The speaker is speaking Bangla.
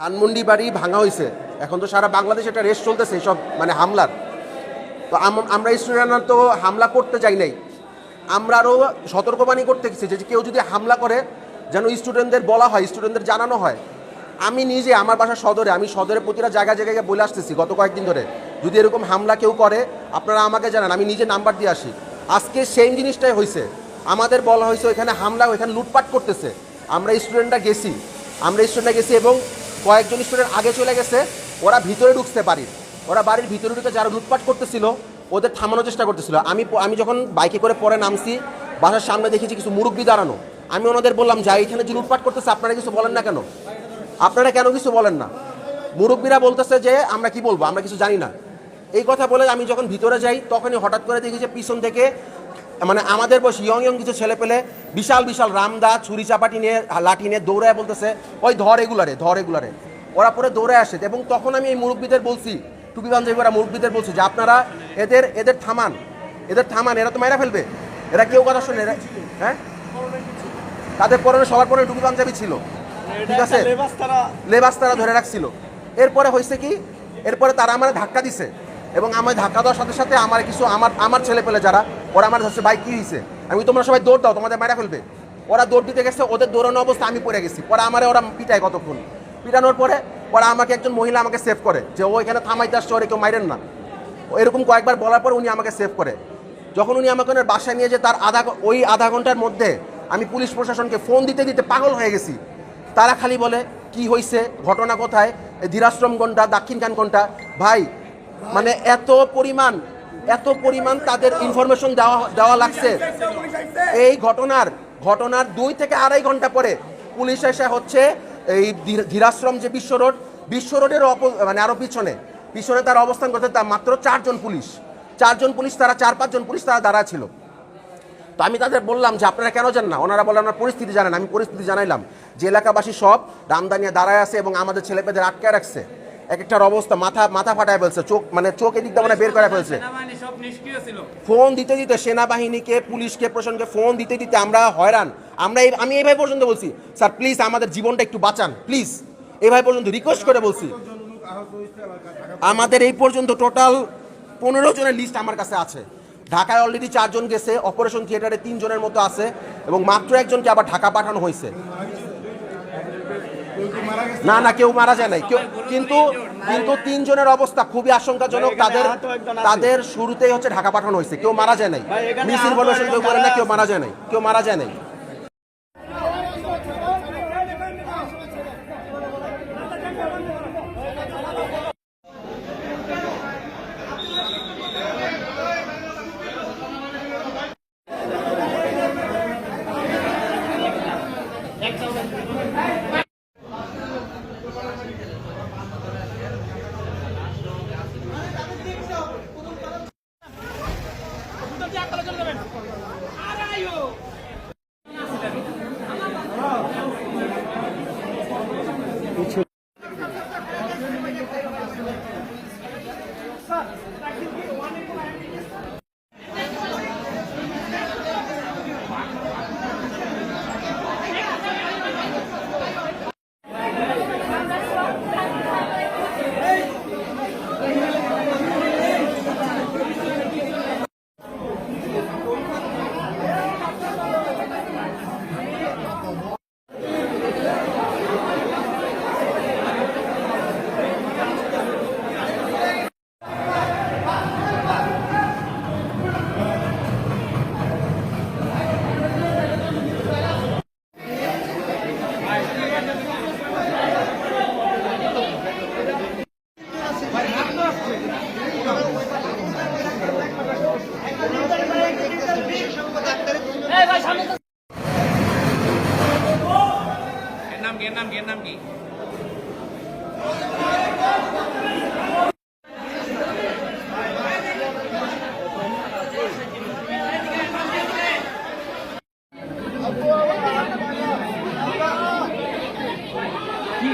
ধানমন্ডি বাড়ি ভাঙা হয়েছে এখন তো সারা বাংলাদেশে একটা রেস চলতেছে সব মানে হামলার। তো আম- আমরা স্টুডেন্টরা তো হামলা করতে যাই নাই। আমরা আরও সতর্কবাণী করতে গেছি যে কেউ যদি হামলা করে, যেন স্টুডেন্টদের বলা হয় স্টুডেন্টদের জানানো হয়। আমি নিজে, আমার বাসা সদরে, আমি সদরে প্রতিটা জায়গায় জায়গায় বলে আসতেছি গত কয়েকদিন ধরে, যদি এরকম হামলা কেউ করে, আপনারা আমাকে জানান, আমি নিজে নাম্বার দিয়ে আসি। আজকে সেম জিনিসটাই হয়েছে আমাদের বলা হয়েছে ওইখানে হামলা, ওইখানে লুটপাট করতেছে। আমরা স্টুডেন্টরা গেছি। আমরা স্টুডেন্টরা গেছি এবং কয়েকজন স্টুডেন্ট আগে চলে গেছে, ওরা ভিতরে ঢুকতে বাড়ির। ওরা বাড়ির ভিতরে ঢুকে যারা লুটপাট করতেছিল, ওদের থামানোর চেষ্টা করতেছিল। আমি আমি যখন বাইকে করে পরে নামছি, বাসার সামনে দেখেছি কিছু মুরব্বি দাঁড়ানো। আমি ওনাদের বললাম, যা এখানে যে লুটপাট করতেছে, আপনারা কিছু বলেন না কেন? আপনারা কেন কিছু বলেন না? মুরব্বীরা বলতেছে যে, আমরা কি বলব? আমরা কিছু জানি না। এই কথা বলে আমি যখন ভিতরে যাই, তখনই হঠাৎ করে দেখি যে পিছন থেকে মানে আমাদের বয়স ইয়ং ইয়ং কিছু ছেলে পেলে বিশাল বিশাল রামদা ছুরি চাপাটি নিয়ে, লাঠি নিয়ে দৌড়ায় বলতেছে, ওই ধর এগুলারে ধর এগুলারে। ওরা পরে দৌড়ে আসে এবং তখন আমি এই মুরব্বীদের বলছি, টুপি ওরা মুরব্বীদের বলছি যে, আপনারা এদের এদের থামান এদের থামান, এরা তো মেরা ফেলবে। এরা কেউ কথা শোনে এরা হ্যাঁ? তাদের পরনে, সবার পরে টুপি পাঞ্জাবি ছিল। ঠিক আছে? লেবাস তারা ধরে রাখছিল। এরপরে হয়েছে কি, এরপরে তারা আমার ধাক্কা দিছে এবং আমার ধাক্কা দেওয়ার সাথে সাথে আমার কিছু, আমার আমার ছেলে পেলে যারা ওরা আমার ধরছে ভাই, কি হয়েছে আমি, তোমরা সবাই দৌড় দাও, তোমাদের মারা ফেলবে। ওরা দৌড় দিতে গেছে, ওদের দৌড়ানো অবস্থা আমি পড়ে গেছি। পরে আমারে, ওরা পিটায় কতক্ষণ? পিটানোর পরে ওরা আমাকে, একজন মহিলা আমাকে সেভ করে, যে ও এখানে থামাইতে আসছে, ওরে কেউ মাইরেন না। এরকম কয়েকবার বলার পর উনি আমাকে সেভ করে। যখন উনি আমাকে ওনার বাসায় নিয়ে যে তার আধা ওই আধা ঘণ্টার মধ্যে আমি পুলিশ প্রশাসনকে ফোন দিতে দিতে পাগল হয়ে গেছি। তারা খালি বলে, কি হয়েছে ঘটনা কোথায়? ধীরাশ্রম কোনটা? দক্ষিণ কান কোনটা? ভাই মানে এত পরিমাণ এত পরিমাণ তাদের ইনফরমেশন দেওয়া দেওয়া লাগছে। এই ঘটনার ঘটনার দুই থেকে আড়াই ঘণ্টা পরে পুলিশ এসে হচ্ছে এই ধীর- ধীরাশ্রম যে বিশ্ব রোড, বিশ্ব রোডের অপ- মানে আরও পিছনে পিছনে তারা অবস্থান করতে তার মাত্র চারজন পুলিশ। চারজন পুলিশ, তারা চার, পাঁচজন পুলিশ তারা দাঁড়া ছিল। তো আমি তাদের বললাম যে, আপনারা কেন জান না? ওনারা বলে, আমরা পরিস্থিতি জানেন। আমি পরিস্থিতি জানাইলাম। যে এলাকাবাসী সব রামদানিয়া দাঁড়ায় আছে এবং আমাদের ছেলেপেদের আটকে রাখছে। এক একটার অবস্থা মাথা মাথা ফাটায় ফেলছে চোখ মানে চোখ এদিক দিয়ে মানে বের করে ফেলছে। ফোন দিতে দিতে সেনাবাহিনীকে পুলিশকে প্রশাসনকে ফোন দিতে দিতে আমরা হয়রান। আমরা এই- আমি এইভাবে পর্যন্ত বলছি স্যার প্লিজ আমাদের জীবনটা একটু বাঁচান প্লিজ এইভাবে পর্যন্ত রিকোয়েস্ট করে বলছি। আমাদের এই পর্যন্ত টোটাল পনেরো জনের লিস্ট আমার কাছে আছে। ঢাকায় অলরেডি চারজন গেছে অপারেশন থিয়েটারে তিনজনের মতো আছে এবং মাত্র একজনকে আবার ঢাকা পাঠানো হয়েছে। না না কেউ মারা যায় নাই। কেউ কিন্তু কিন্তু তিনজনের অবস্থা খুবই আশঙ্কাজনক। তাদের তাদের শুরুতেই হচ্ছে ঢাকা পাঠানো হয়েছে। কেউ মারা যায় নাই। মিস ইনফরমেশন কেউ করে না কেউ মারা যায় নাই। কেউ মারা যায় নাই। নাম কি? এর নাম কি? কি